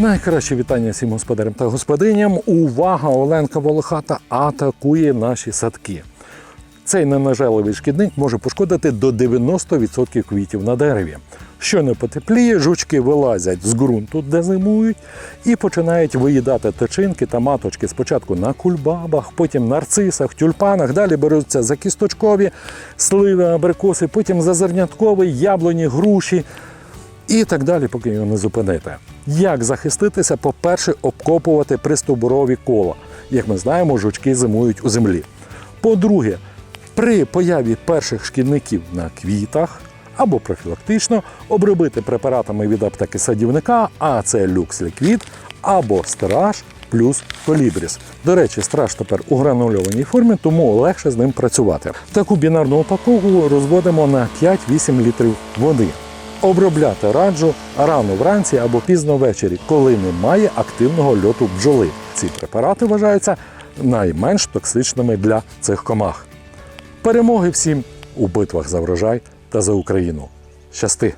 Найкраще вітання всім господарям та господиням. Увага! Оленка Волохата атакує наші садки. Цей ненажерливий шкідник може пошкодити до 90% квітів на дереві. Що не потепліє, жучки вилазять з ґрунту, де зимують, і починають виїдати тичинки та маточки спочатку на кульбабах, потім нарцисах, тюльпанах. Далі беруться за кісточкові сливи, абрикоси, потім за зерняткові, яблуні, груші і так далі, поки його не зупините. Як захиститися? По-перше, обкопувати пристовбурові кола. Як ми знаємо, жучки зимують у землі. По-друге, при появі перших шкідників на квітах або профілактично обробити препаратами від аптеки садівника, а це люкс ліквід або страж плюс колібріс. До речі, страж тепер у гранульованій формі, тому легше з ним працювати. Таку бінарну упаковку розводимо на 5-8 літрів води. Обробляти раджу рано вранці або пізно ввечері, коли немає активного льоту бджоли. Ці препарати вважаються найменш токсичними для цих комах. Перемоги всім у битвах за врожай та за Україну. Щасти!